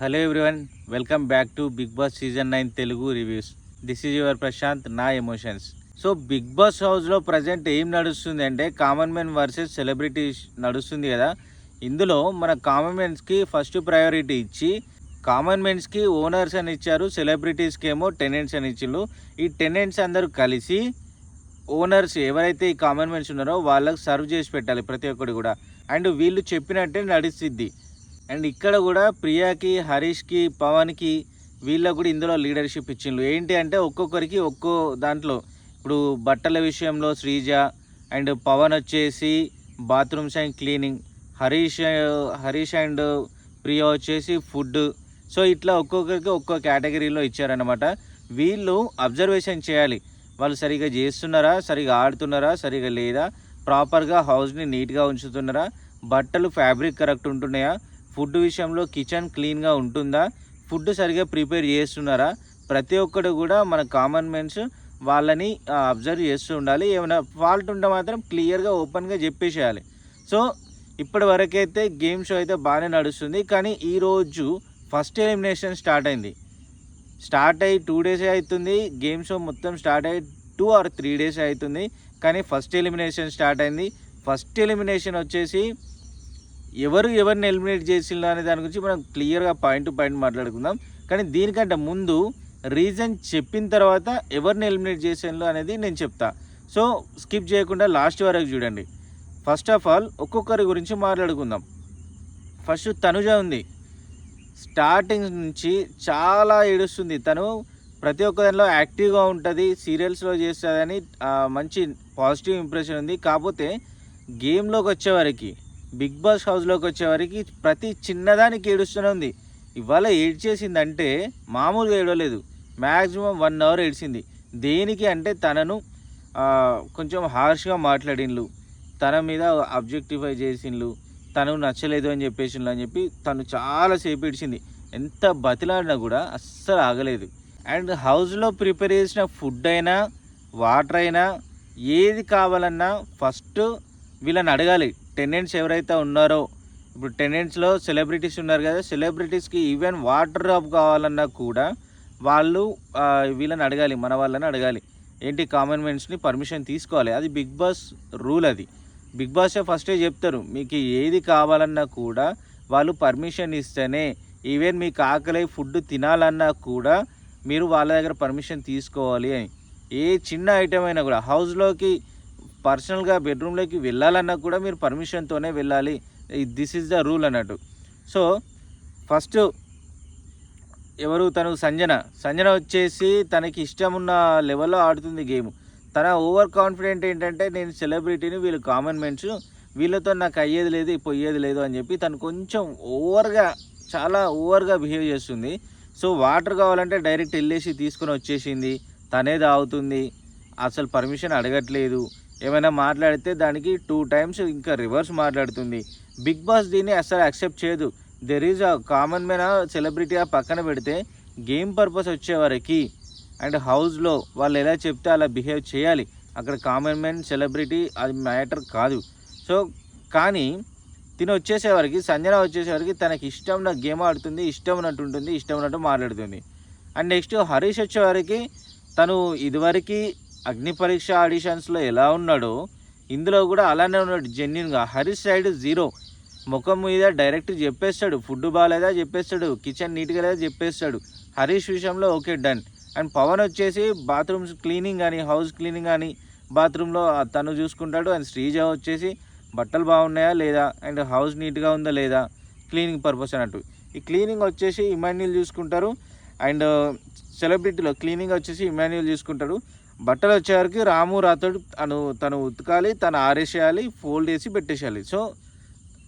Hello everyone welcome back to Bigg Boss season nine Telugu reviews this is your Prashanth నా emotions so Bigg Boss హౌస్లో present ఏం నడుస్తుంది అంటే common men versus celebrities నడుస్తుంది కదా. ఇందులో మన కామన్ మెన్స్కి ఫస్ట్ ప్రయారిటీ ఇచ్చి కామన్ మెన్స్కి ఓనర్స్ అని ఇచ్చారు సెలబ్రిటీస్కి ఏమో టెనెంట్స్ అని ఇచ్చిండ్రు. ఈ టెనెంట్స్ అందరూ కలిసి ఓనర్స్ ఎవరైతే ఈ కామన్ మెన్స్ ఉన్నారో వాళ్ళకి సర్వ్ చేసి పెట్టాలి ప్రతి ఒక్కటి కూడా. అండ్ వీళ్ళు చెప్పినట్టే నడుస్తుంది. అండ్ ఇక్కడ కూడా ప్రియాకి హరీష్కి పవన్కి వీళ్ళకు కూడా ఇందులో లీడర్షిప్ ఇచ్చిండ్రు. ఏంటి అంటే ఒక్కొక్కరికి ఒక్కో దాంట్లో ఇప్పుడు బట్టల విషయంలో శ్రీజ అండ్ పవన్ వచ్చేసి bathrooms and cleaning Harish Harish and Priya వచ్చేసి ఫుడ్. సో ఇట్లా ఒక్కొక్కరికి ఒక్కో కేటగిరీలో ఇచ్చారనమాట వీళ్ళు అబ్జర్వేషన్ చేయాలి. వాళ్ళు సరిగా చేస్తున్నారా సరిగా ఆడుతున్నారా సరిగా లేదా? ప్రాపర్గా హౌస్ని నీట్గా ఉంచుతున్నారా? బట్టలు ఫ్యాబ్రిక్ కరెక్ట్ ఉంటున్నాయా? ఫుడ్ విషయంలో కిచెన్ క్లీన్గా ఉంటుందా? ఫుడ్ సరిగా ప్రిపేర్ చేస్తున్నారా? ప్రతి ఒక్కరు కూడా మన కామన్ మెన్స్ వాళ్ళని అబ్జర్వ్ చేస్తూ ఉండాలి. ఏమైనా ఫాల్ట్ ఉంటే మాత్రం క్లియర్గా ఓపెన్గా చెప్పేసేయాలి. సో ఇప్పటి వరకైతే గేమ్ షో అయితే బాగానే నడుస్తుంది. కానీ ఈరోజు ఫస్ట్ ఎలిమినేషన్ స్టార్ట్ అయింది. స్టార్ట్ అయ్యి టూ డేసే అవుతుంది. గేమ్ షో మొత్తం స్టార్ట్ అయ్యి టూ ఆర్ త్రీ డేస్ అవుతుంది. కానీ ఫస్ట్ ఎలిమినేషన్ స్టార్ట్ అయింది. ఫస్ట్ ఎలిమినేషన్ వచ్చేసి ఎవరు ఎవరిని ఎలిమినేట్ చేసిండ్రు అనే దాని గురించి మనం క్లియర్గా పాయింట్ టు పాయింట్ మాట్లాడుకుందాం. కానీ దీనికంటే ముందు రీజన్ చెప్పిన తర్వాత ఎవరిని ఎలిమినేట్ చేసిండ్రు అనేది నేను చెప్తా. సో స్కిప్ చేయకుండా లాస్ట్ వరకు చూడండి. ఫస్ట్ ఆఫ్ ఆల్ ఒక్కొక్కరి గురించి మాట్లాడుకుందాం. ఫస్ట్ తనుజ ఉంది. స్టార్టింగ్ నుంచి చాలా ఏడుస్తుంది. తను ప్రతి ఒక్క దానిలో యాక్టివ్గా ఉంటుంది సీరియల్స్లో చేస్తుందని మంచి పాజిటివ్ ఇంప్రెషన్ ఉంది. కాకపోతే గేమ్లోకి వచ్చేవారికి బిగ్ బాస్ హౌస్లోకి వచ్చేవారికి ప్రతి చిన్నదానికి ఏడుస్తూనే ఉంది. ఇవాళ ఏడ్చేసిందంటే మామూలుగా ఏడవలేదు. మ్యాక్సిమం వన్ అవర్ ఏడ్చింది. దేనికి అంటే తనను కొంచెం హార్ష్గా మాట్లాడిండ్లు తన మీద అబ్జెక్టిఫై చేసిండ్లు. తను నచ్చలేదు అని చెప్పేసిండ్లు అని చెప్పి తను చాలాసేపు ఏడ్చింది. ఎంత బతిలాడినా కూడా అస్సలు ఆగలేదు. అండ్ హౌస్లో ప్రిపేర్ చేసిన ఫుడ్ అయినా వాటర్ అయినా ఏది కావాలన్నా ఫస్ట్ వీళ్ళని అడగాలి. టెనెంట్స్ ఎవరైతే ఉన్నారో ఇప్పుడు టెనెంట్స్లో సెలబ్రిటీస్ ఉన్నారు కదా సెలబ్రిటీస్కి ఈవెన్ వాటర్ డ్రాప్ కావాలన్నా కూడా వాళ్ళు వీళ్ళని అడగాలి మన వాళ్ళని అడగాలి. ఏంటి కామన్ మెన్స్ని పర్మిషన్ తీసుకోవాలి? అది బిగ్ బాస్ రూల్ అది. బిగ్ బాసే ఫస్టే చెప్తారు మీకు ఏది కావాలన్నా కూడా వాళ్ళు పర్మిషన్ ఇస్తేనే ఈవెన్ మీకు ఆకలి ఫుడ్ తినాలన్నా కూడా మీరు వాళ్ళ దగ్గర పర్మిషన్ తీసుకోవాలి అని. ఏ చిన్న ఐటమ్ అయినా కూడా హౌస్లోకి పర్సనల్గా బెడ్రూమ్లోకి వెళ్ళాలన్నా కూడా మీరు పర్మిషన్తోనే వెళ్ళాలి. దిస్ ఈజ్ ద రూల్ అన్నట్టు. సో ఫస్ట్ ఎవరు తను సంజన. సంజన వచ్చేసి తనకి ఇష్టం ఉన్న లెవెల్లో ఆడుతుంది గేమ్. తన ఓవర్ కాన్ఫిడెంట్ ఏంటంటే నేను సెలబ్రిటీని వీళ్ళు కామన్ మెన్స్ వీళ్ళతో నాకు అయ్యేది లేదు పోయేది లేదు అని చెప్పి తను కొంచెం ఓవర్గా చాలా ఓవర్గా బిహేవ్ చేస్తుంది. సో వాటర్ కావాలంటే డైరెక్ట్ వెళ్ళేసి తీసుకొని వచ్చేసింది. తనే తాగుతుంది. అసలు పర్మిషన్ అడగట్లేదు. ఏమైనా మాట్లాడితే దానికి టూ టైమ్స్ ఇంకా రివర్స్ మాట్లాడుతుంది. బిగ్ బాస్ దీన్ని అసలు యాక్సెప్ట్ చేయదు. There is a common man celebrity ఆ పక్కన పెడితే గేమ్ పర్పస్ వచ్చేవారికి అండ్ హౌస్లో వాళ్ళు ఎలా చెప్తే అలా బిహేవ్ చేయాలి. అక్కడ కామన్ మ్యాన్ సెలబ్రిటీ అది మ్యాటర్ కాదు. సో కానీ తిని వచ్చేసేవారికి సంజన వచ్చేసేవారికి తనకి ఇష్టం నా గేమ్ ఆడుతుంది ఇష్టం ఉన్నట్టు ఉంటుంది ఇష్టం ఉన్నట్టు మాట్లాడుతుంది. అండ్ నెక్స్ట్ హరీష్ వచ్చేవారికి తను ఇదివరకు అగ్ని పరీక్ష ఆడిషన్స్లో ఎలా ఉన్నాడో ఇందులో కూడా అలానే ఉన్నాడు జెన్యున్గా. Harish side zero. ముఖం మీద డైరెక్ట్ చెప్పేస్తాడు. ఫుడ్ బాగాలేదా చెప్పేస్తాడు. కిచెన్ నీట్గా లేదా చెప్పేస్తాడు. హరీష్ విషయంలో ఓకే డన్. అండ్ పవన్ వచ్చేసి బాత్రూమ్స్ క్లీనింగ్ కానీ హౌస్ క్లీనింగ్ కానీ బాత్రూంలో తను చూసుకుంటాడు. అండ్ శ్రీజ వచ్చేసి బట్టలు బాగున్నాయా లేదా? అండ్ హౌస్ నీట్గా ఉందా లేదా? క్లీనింగ్ పర్పస్ అన్నట్టు. ఈ క్లీనింగ్ వచ్చేసి ఇమాన్యుల్ చూసుకుంటారు. అండ్ సెలబ్రిటీలో క్లీనింగ్ వచ్చేసి ఇమాన్యుల్ చూసుకుంటాడు బట్టలు వచ్చేవరకు రాము రాతోడు తను తను ఉతకాలి తను ఆరేసేయాలి ఫోల్డ్ చేసి పెట్టేసేయాలి. సో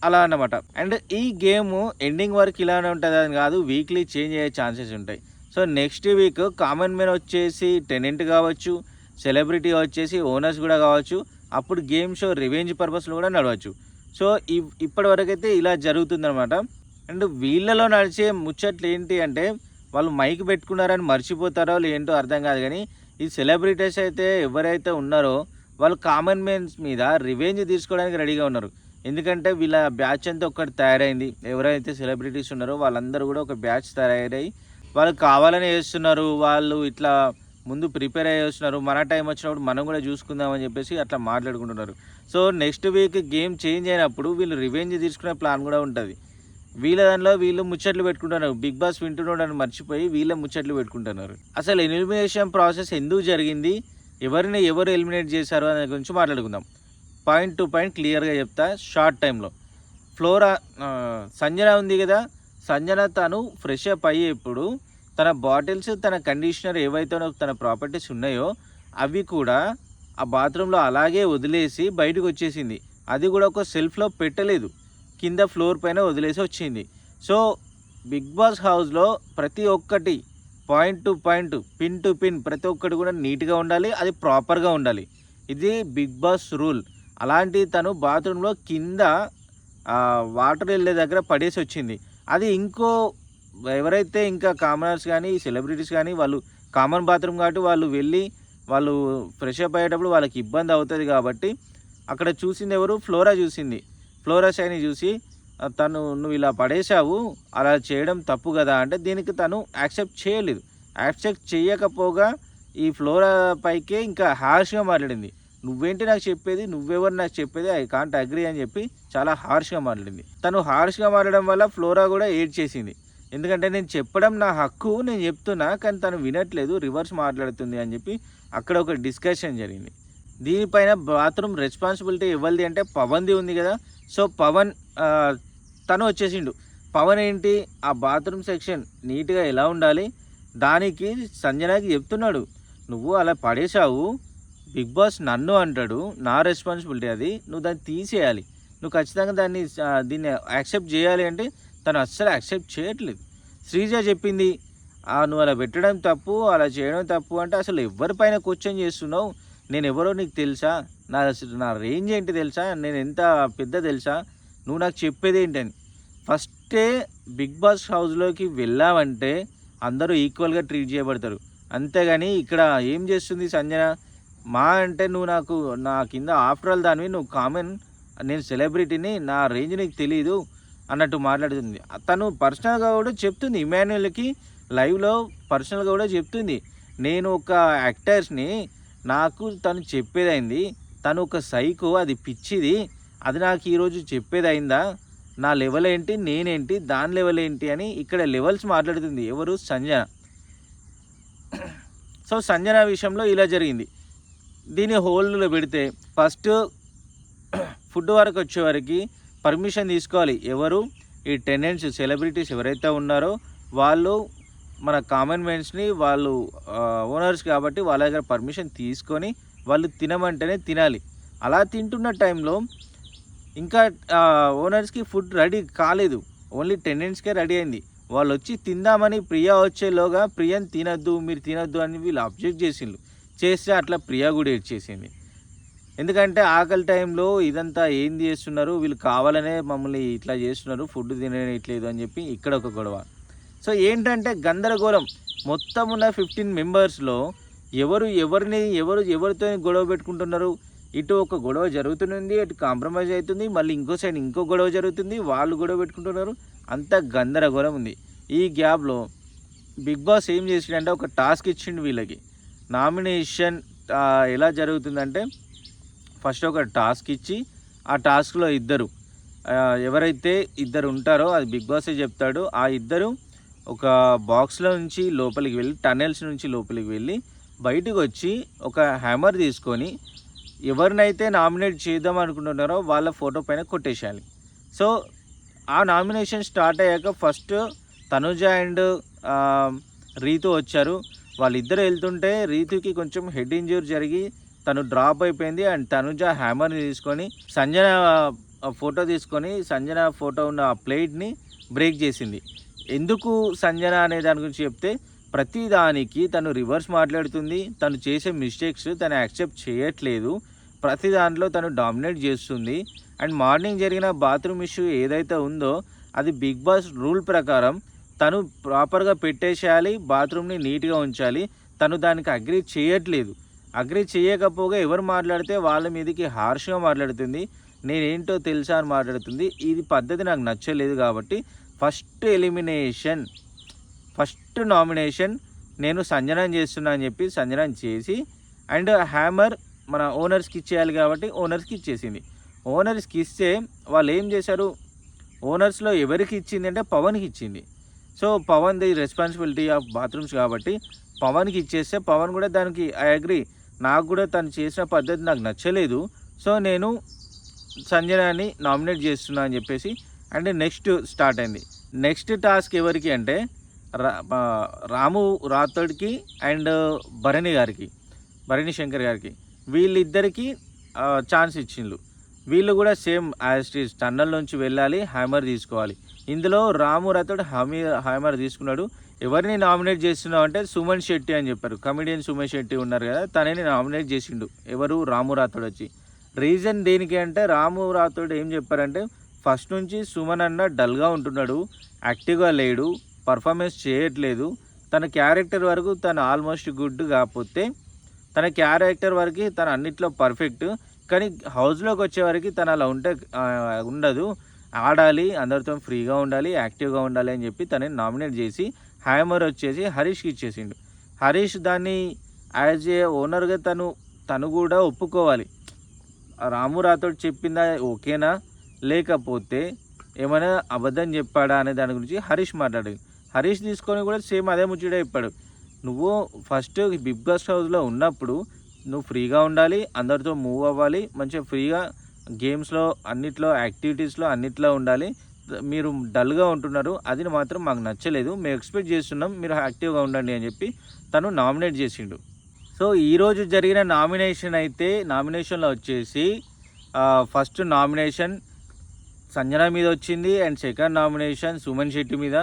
అలా అన్నమాట. అండ్ ఈ గేమ్ ఎండింగ్ వరకు ఇలానే ఉంటుంది అని కాదు వీక్లీ చేంజ్ అయ్యే ఛాన్సెస్ ఉంటాయి. So next week common men వచ్చేసి టెనెంట్ కావచ్చు సెలబ్రిటీ వచ్చేసి ఓనర్స్ కూడా కావచ్చు అప్పుడు గేమ్ షో రివెంజ్ పర్పస్లో కూడా నడవచ్చు. సో ఇ- ఇప్పటి వరకు ఇలా జరుగుతుందనమాట అండ్ వీళ్ళలో నడిచే ముచ్చట్లు ఏంటి అంటే వాళ్ళు మైక్ పెట్టుకున్నారని మర్చిపోతారో ఏంటో అర్థం కాదు కానీ ఈ సెలబ్రిటీస్ అయితే ఎవరైతే ఉన్నారో వాళ్ళు కామన్ మెన్స్ మీద రివెంజ్ తీసుకోవడానికి రెడీగా ఉన్నారు. ఎందుకంటే వీళ్ళ బ్యాచ్ అంతా ఒకటి తయారైంది. ఎవరైతే సెలబ్రిటీస్ ఉన్నారో వాళ్ళందరూ కూడా ఒక బ్యాచ్ తయారై వాళ్ళు కావాలని చేస్తున్నారు. వాళ్ళు ఇట్లా ముందు ప్రిపేర్ అయ్యి వస్తున్నారు. మన టైం వచ్చినప్పుడు మనం కూడా చూసుకుందామని చెప్పేసి అట్లా మాట్లాడుకుంటున్నారు. So next week game change అయినప్పుడు వీళ్ళు రివెంజ్ తీసుకునే ప్లాన్ కూడా ఉంటుంది. వీళ్ళ దానిలో వీళ్ళు ముచ్చట్లు పెట్టుకుంటున్నారు. బిగ్ బాస్ వింటున్నాడని మర్చిపోయి వీళ్ళ ముచ్చట్లు పెట్టుకుంటున్నారు. అసలు ఎలిమినేషన్ ప్రాసెస్ ఎందుకు జరిగింది? ఎవరిని ఎవరు ఎలిమినేట్ చేశారు అనే గురించి మాట్లాడుకుందాం. పాయింట్ టు పాయింట్ క్లియర్గా చెప్తా షార్ట్ టైంలో. ఫ్లోరా సంజన ఉంది కదా. సంజన తను ఫ్రెష్ అప్ అయ్యేప్పుడు తన బాటిల్స్ తన కండిషనర్ ఏవైతే తన ప్రాపర్టీస్ ఉన్నాయో అవి కూడా ఆ బాత్రూంలో అలాగే వదిలేసి బయటకు వచ్చేసింది. అది కూడా ఒక సెల్ఫ్లో పెట్టలేదు. కింద ఫ్లోర్ పైన వదిలేసి వచ్చింది. సో బిగ్ బాస్ హౌస్లో ప్రతి ఒక్కటి point to point pin to pin ప్రతి ఒక్కటి కూడా నీట్గా ఉండాలి అది ప్రాపర్గా ఉండాలి. ఇది బిగ్ బాస్ రూల్. అలాంటి తను బాత్రూంలో కింద వాటర్ వెళ్ళే దగ్గర పడేసి వచ్చింది. అది ఇంకో ఎవరైతే ఇంకా కామనర్స్ కానీ సెలబ్రిటీస్ కానీ వాళ్ళు కామన్ బాత్రూమ్ కాబట్టి వాళ్ళు వెళ్ళి వాళ్ళు ఫ్రెష్ అప్ అయ్యేటప్పుడు వాళ్ళకి ఇబ్బంది అవుతుంది కాబట్టి అక్కడ చూసింది ఎవరు? ఫ్లోరా చూసింది. ఫ్లోరసైని చూసి తను నువ్వు ఇలా పడేశావు అలా చేయడం తప్పు కదా అంటే దీనికి తను యాక్సెప్ట్ చేయలేదు. యాక్సెప్ట్ చేయకపోగా ఈ ఫ్లోరా పైకే ఇంకా హార్ష్గా మాట్లాడింది. నువ్వేంటి నాకు చెప్పేది? నువ్వెవరు నాకు చెప్పేది? ఐ కాంట్ అగ్రీ అని చెప్పి చాలా హార్ష్గా మాట్లాడింది. తను హార్ష్గా మాట్లాడడం వల్ల ఫ్లోరా కూడా ఏడ్ చేసింది ఎందుకంటే నేను చెప్పడం నా హక్కు నేను చెప్తున్నా కానీ తను వినట్లేదు రివర్స్ మాట్లాడుతుంది అని చెప్పి అక్కడ ఒక డిస్కషన్ జరిగింది. దీనిపైన బాత్రూమ్ రెస్పాన్సిబిలిటీ ఎవరిది అంటే పవన్ది ఉంది కదా. సో పవన్ తను వచ్చేసిండు. పవన్ ఏంటి? ఆ బాత్రూమ్ సెక్షన్ నీట్గా ఎలా ఉండాలి? దానికి సంజనాకి చెప్తున్నాడు. నువ్వు అలా పడేశావు. బిగ్ బాస్ నన్ను అంటాడు. నా రెస్పాన్సిబిలిటీ అది. నువ్వు దాన్ని తీసేయాలి. నువ్వు ఖచ్చితంగా దాన్ని దీన్ని యాక్సెప్ట్ చేయాలి అంటే తను అస్సలు యాక్సెప్ట్ చేయట్లేదు. శ్రీజ చెప్పింది "ఆ, నువ్వు అలా పెట్టడం తప్పు అలా చేయడం తప్పు అంటే అసలు ఎవరిపైన క్వశ్చన్ చేస్తున్నావు? నేను ఎవరో నీకు తెలుసా? నా అసలు నా రేంజ్ ఏంటి తెలుసా? నేను ఎంత పెద్ద తెలుసా? నువ్వు నాకు చెప్పేది ఏంటని. ఫస్టే బిగ్ బాస్ హౌస్లోకి వెళ్ళావంటే అందరూ ఈక్వల్గా ట్రీట్ చేయబడతారు. అంతేగాని ఇక్కడ ఏం చేస్తుంది సంజన? మా అంటే నువ్వు నాకు నా కింద ఆఫ్టర్ ఆల్ దానివి నువ్వు కామన్ నేను సెలబ్రిటీని నా రేంజ్ నీకు తెలియదు అన్నట్టు మాట్లాడుతుంది. తను పర్సనల్గా కూడా చెప్తుంది ఇమాన్యుల్కి లైవ్లో పర్సనల్గా కూడా చెప్తుంది. నేను ఒక యాక్టర్స్ని నాకు తను చెప్పేదైంది తను ఒక సైకు అది పిచ్చిది. అది నాకు ఈరోజు చెప్పేది అయిందా నా లెవెల్ ఏంటి? నేనేంటి? దాని లెవెల్ ఏంటి? అని ఇక్కడ లెవెల్స్ మాట్లాడుతుంది. ఎవరు? సంజన. సో సంజన విషయంలో ఇలా జరిగింది. దీని హోల్డ్లో పెడితే ఫస్ట్ ఫుడ్ వరకు వచ్చేవారికి పర్మిషన్ తీసుకోవాలి. ఎవరు? ఈ టెండెన్స్ సెలబ్రిటీస్ ఎవరైతే ఉన్నారో వాళ్ళు మన కామన్ మెన్స్ని వాళ్ళు ఓనర్స్ కాబట్టి వాళ్ళ దగ్గర పర్మిషన్ తీసుకొని వాళ్ళు తినమంటేనే తినాలి. అలా తింటున్న టైంలో ఇంకా ఓనర్స్కి ఫుడ్ రెడీ కాలేదు. ఓన్లీ టెండెంట్స్కే రెడీ అయింది. వాళ్ళు వచ్చి తిందామని ప్రియా వచ్చేలోగా ప్రియని తినద్దు మీరు తినద్దు అని వీళ్ళు అబ్జెక్ట్ చేసిండ్రు. చేస్తే అట్లా ప్రియా కూడా ఏడ్చేసింది ఎందుకంటే ఆకలి టైంలో ఇదంతా ఏం చేస్తున్నారు? వీళ్ళు కావాలనే మమ్మల్ని ఇట్లా చేస్తున్నారు ఫుడ్ తినట్లేదు అని చెప్పి ఇక్కడ ఒక గొడవ. సో ఏంటంటే గందరగోళం. మొత్తం ఉన్న ఫిఫ్టీన్ మెంబర్స్లో ఎవరు ఎవరిని ఎవరు ఎవరితో గొడవ పెట్టుకుంటున్నారు? ఇటు ఒక గొడవ జరుగుతుంది అటు కాంప్రమైజ్ అవుతుంది మళ్ళీ ఇంకో సైడ్ ఇంకో గొడవ జరుగుతుంది వాళ్ళు గొడవ పెట్టుకుంటున్నారు. అంత గందరగోళం ఉంది. ఈ గ్యాప్లో బిగ్ బాస్ ఏం చేసిండంటే ఒక టాస్క్ ఇచ్చిండు వీళ్ళకి. నామినేషన్ ఎలా జరుగుతుందంటే ఫస్ట్ ఒక టాస్క్ ఇచ్చి ఆ టాస్క్లో ఇద్దరు ఎవరైతే ఇద్దరు ఉంటారో అది బిగ్ బాసే చెప్తాడు. ఆ ఇద్దరు ఒక బాక్స్లో నుంచి లోపలికి వెళ్ళి టనెల్స్ నుంచి లోపలికి వెళ్ళి బయటకు వచ్చి ఒక హ్యామర్ తీసుకొని ఎవరినైతే నామినేట్ చేద్దాం అనుకుంటున్నారో వాళ్ళ ఫోటో పైన కొట్టేసేయాలి. సో ఆ నామినేషన్ స్టార్ట్ అయ్యాక ఫస్ట్ తనుజ అండ్ రీతు వచ్చారు. వాళ్ళిద్దరు వెళ్తుంటే రీతుకి కొంచెం హెడ్ ఇంజూర్ జరిగి తను డ్రాప్ అయిపోయింది అండ్ తనుజ హ్యామర్ని తీసుకొని సంజన ఫోటో తీసుకొని సంజన ఫోటో ఉన్న ఆ ప్లేట్ని బ్రేక్ చేసింది. ఎందుకు సంజన అనే దాని గురించి చెప్తే ప్రతి దానికి తను రివర్స్ మాట్లాడుతుంది తను చేసే మిస్టేక్స్ తను యాక్సెప్ట్ చేయట్లేదు ప్రతి దాంట్లో తను డామినేట్ చేస్తుంది. అండ్ మార్నింగ్ జరిగిన బాత్రూమ్ ఇష్యూ ఏదైతే ఉందో అది బిగ్ బాస్ రూల్ ప్రకారం తను ప్రాపర్గా పెట్టేసేయాలి బాత్రూమ్ని నీట్గా ఉంచాలి తను దానికి అగ్రి చేయట్లేదు. అగ్రి చేయకపోగా ఎవరు మాట్లాడితే వాళ్ళ మీదకి హార్ష్గా మాట్లాడుతుంది నేనేంటో తెలుసా అని మాట్లాడుతుంది. ఇది పద్ధతి నాకు నచ్చలేదు కాబట్టి ఫస్ట్ ఎలిమినేషన్ ఫస్ట్ నామినేషన్ నేను సంజనం చేస్తున్నా అని చెప్పి సంజనం చేసి అండ్ హ్యామర్ మన ఓనర్స్కి ఇచ్చేయాలి కాబట్టి ఓనర్స్కి ఇచ్చేసింది. ఓనర్స్కి ఇస్తే వాళ్ళు ఏం చేశారు? ఓనర్స్లో ఎవరికి ఇచ్చింది అంటే పవన్కి ఇచ్చింది. So Pavan the responsibility of bathrooms కాబట్టి పవన్కి ఇచ్చేస్తే పవన్ కూడా దానికి ఐ అగ్రి నాకు కూడా తను చేసిన పద్ధతి నాకు నచ్చలేదు. సో నేను సంజనాన్ని నామినేట్ చేస్తున్నా అని చెప్పేసి అండ్ నెక్స్ట్ స్టార్ట్ అయింది. నెక్స్ట్ టాస్క్ ఎవరికి అంటే రాము రాథోడ్కి అండ్ భరణి గారికి భరణి శంకర్ గారికి వీళ్ళిద్దరికీ ఛాన్స్ ఇచ్చిండ్రు వీళ్ళు కూడా సేమ్ యాజ్టీస్ టన్నల్ నుంచి వెళ్ళాలి హ్యామర్ తీసుకోవాలి. ఇందులో రాము రాథోడ్ హమీ హ్యామర్ తీసుకున్నాడు. ఎవరిని నామినేట్ చేస్తున్నావు అంటే సుమన్ శెట్టి అని చెప్పారు. కమిడియన్ సుమన్ శెట్టి ఉన్నారు కదా తనని నామినేట్ చేసిండు. ఎవరు? రాము రాథోడ్ వచ్చి. రీజన్ దేనికి అంటే రాము రాథోడ్ ఏం చెప్పారంటే ఫస్ట్ నుంచి సుమన్ అన్న డల్గా ఉంటున్నాడు యాక్టివ్గా లేడు పర్ఫార్మెన్స్ చేయట్లేదు. తన క్యారెక్టర్ వరకు తను ఆల్మోస్ట్ గుడ్ కాకపోతే తన క్యారెక్టర్ వరకు తను అన్నిట్లో పర్ఫెక్ట్ కానీ హౌస్లోకి వచ్చేవరకు తను అలా ఉంటే ఉండదు. ఆడాలి అందరితో ఫ్రీగా ఉండాలి యాక్టివ్గా ఉండాలి అని చెప్పి తనని నామినేట్ చేసి హ్యామర్ వచ్చేసి హరీష్కి ఇచ్చేసిండు. హరీష్ దాన్ని యాజ్ ఏ ఓనర్గా తను తను కూడా ఒప్పుకోవాలి. రాము రాథోడ్ చెప్పిందా ఓకేనా? లేకపోతే ఏమైనా అబద్ధం చెప్పాడా అనే దాని గురించి హరీష్ మాట్లాడాడు. హరీష్ తీసుకొని కూడా సేమ్ అదే ముచ్చట ఇప్పాడు నువ్వు ఫస్ట్ బిగ్ బాస్ హౌస్లో ఉన్నప్పుడు నువ్వు ఫ్రీగా ఉండాలి అందరితో మూవ్ అవ్వాలి మంచిగా ఫ్రీగా గేమ్స్లో అన్నిట్లో యాక్టివిటీస్లో అన్నిట్లో ఉండాలి. మీరు డల్గా ఉంటున్నారు అది మాత్రం మాకు నచ్చలేదు. మేము ఎక్స్పెక్ట్ చేస్తున్నాం మీరు యాక్టివ్గా ఉండండి అని చెప్పి తను నామినేట్ చేసిండు. సో ఈరోజు జరిగిన నామినేషన్ అయితే నామినేషన్లో వచ్చేసి ఫస్ట్ నామినేషన్ సంజన మీద వచ్చింది and second nomination Suman Shetty మీద.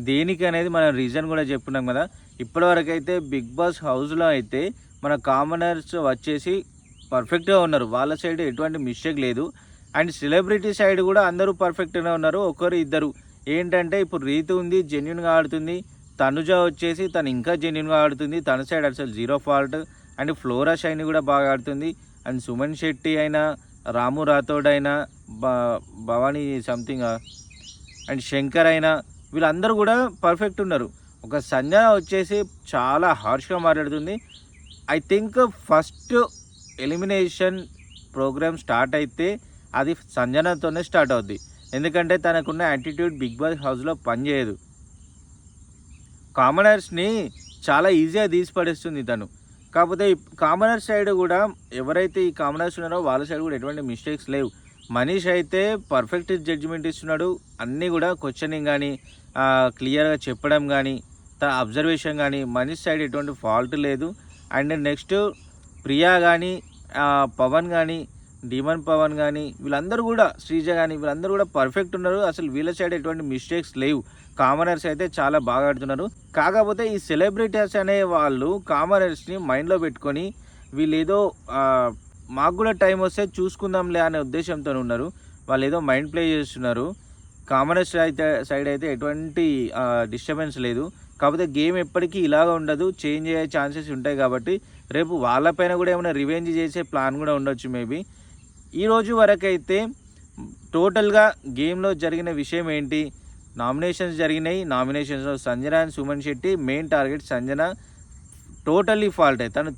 దేనికి అనేది మనం రీజన్ కూడా చెప్పున్నాం కదా. ఇప్పటివరకు అయితే బిగ్ బాస్ హౌస్లో అయితే మన కామనర్స్ వచ్చేసి పర్ఫెక్ట్గా ఉన్నారు. వాళ్ళ సైడ్ ఎటువంటి మిస్టేక్ లేదు. అండ్ సెలబ్రిటీ సైడ్ కూడా అందరూ పర్ఫెక్ట్గానే ఉన్నారు. ఒకరు ఇద్దరు. ఏంటంటే ఇప్పుడు రీతు ఉంది జెన్యున్గా ఆడుతుంది. తనుజ వచ్చేసి తను ఇంకా జెన్యున్గా ఆడుతుంది. తన సైడ్ అసలు zero fault and Flora Saini కూడా బాగా ఆడుతుంది. అండ్ సుమన్ శెట్టి అయినా రాము రాథోడ్ అయినా భవానీ సంథింగ్ అండ్ శంకర్ అయినా వీళ్ళందరూ కూడా పర్ఫెక్ట్ ఉన్నారు. ఒక సంజన వచ్చేసి చాలా హార్ష్గా మాట్లాడుతుంది. I think first elimination program start అయితే అది సంజనతోనే స్టార్ట్ అవుద్ది. ఎందుకంటే తనకున్న యాటిట్యూడ్ బిగ్ బాస్ హౌస్లో పనిచేయదు. కామనర్స్ని చాలా ఈజీగా తీసి పడేస్తుంది తను. కాకపోతే కామనర్ సైడ్ కూడా ఎవరైతే ఈ కామనర్స్ ఉన్నారో వాళ్ళ సైడ్ కూడా ఎటువంటి మిస్టేక్స్ లేవు. మనీష్ అయితే పర్ఫెక్ట్ జడ్జిమెంట్ ఇస్తున్నాడు. అన్నీ కూడా క్వశ్చనింగ్ కానీ క్లియర్గా చెప్పడం కానీ తన అబ్జర్వేషన్ కానీ మనీష్ సైడ్ ఎటువంటి ఫాల్ట్ లేదు. అండ్ నెక్స్ట్ ప్రియా కానీ పవన్ కానీ డీమన్ పవన్ కానీ వీళ్ళందరూ కూడా శ్రీజ కానీ వీళ్ళందరూ కూడా పర్ఫెక్ట్ ఉన్నారు. అసలు వీళ్ళ సైడ్ ఎటువంటి మిస్టేక్స్ లేవు. కామనర్స్ అయితే చాలా బాగా ఆడుతున్నారు. కాకపోతే ఈ సెలబ్రిటీస్ అనే వాళ్ళు కామనర్స్ని మైండ్లో పెట్టుకొని వీళ్ళు ఏదో మాకు కూడా టైం వస్తే చూసుకుందాంలే అనే ఉద్దేశంతో ఉన్నారు. వాళ్ళు ఏదో మైండ్ ప్లే చేస్తున్నారు. కామనర్స్ అయితే సైడ్ అయితే ఎటువంటి డిస్టర్బెన్స్ లేదు. కాకపోతే గేమ్ ఎప్పటికీ ఇలాగ ఉండదు. చేంజ్ అయ్యే ఛాన్సెస్ ఉంటాయి కాబట్టి రేపు వాళ్ళపైన కూడా ఏమైనా రివెంజ్ చేసే ప్లాన్ కూడా ఉండొచ్చు మేబీ. ఈరోజు వరకైతే వరకు అయితే టోటల్గా గేమ్లో జరిగిన విషయం ఏంటి? నామినేషన్స్ జరిగినాయి. నామినేషన్స్లో Sanjana and Suman Shetty main target Sanjana. Totally fault అయ్యి తను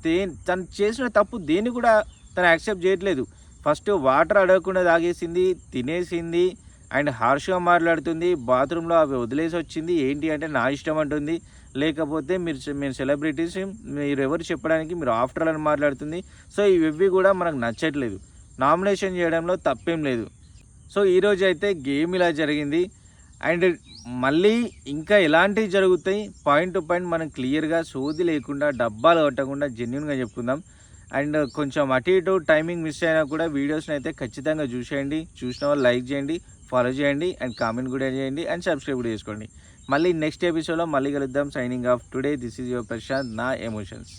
తను చేసిన తప్పు దేన్ని కూడా తను యాక్సెప్ట్ చేయట్లేదు. ఫస్ట్ వాటర్ అడగకుండా తాగేసింది తినేసింది అండ్ హార్ష్గా మాట్లాడుతుంది బాత్రూంలో అవి వదిలేసి వచ్చింది ఏంటి అంటే నా ఇష్టం అంటుంది. లేకపోతే మీరు మీరు సెలబ్రిటీస్ మీరు ఎవరు చెప్పడానికి మీరు ఆఫ్టర్ అని మాట్లాడుతుంది. సో ఇవి కూడా మనకు నచ్చట్లేదు. నామినేషన్ చేయడంలో తప్పేం లేదు. సో ఈరోజు అయితే గేమ్ ఇలా జరిగింది. అండ్ మళ్ళీ ఇంకా ఎలాంటివి జరుగుతాయి? పాయింట్ టు పాయింట్ మనం క్లియర్గా సోది లేకుండా డబ్బాలు కొట్టకుండా జెన్యున్గా చెప్పుకుందాం. అండ్ కొంచెం అటు ఇటు టైమింగ్ మిస్ అయినా కూడా వీడియోస్ని అయితే ఖచ్చితంగా చూసేయండి. చూసిన వాళ్ళు లైక్ చేయండి ఫాలో చేయండి అండ్ కామెంట్ కూడా చేయండి అండ్ సబ్స్క్రైబ్ కూడా చేసుకోండి. మళ్ళీ నెక్స్ట్ ఎపిసోడ్లో మళ్ళీ కలుద్దాం. Signing off today this is your Prashanth నా ఎమోషన్స్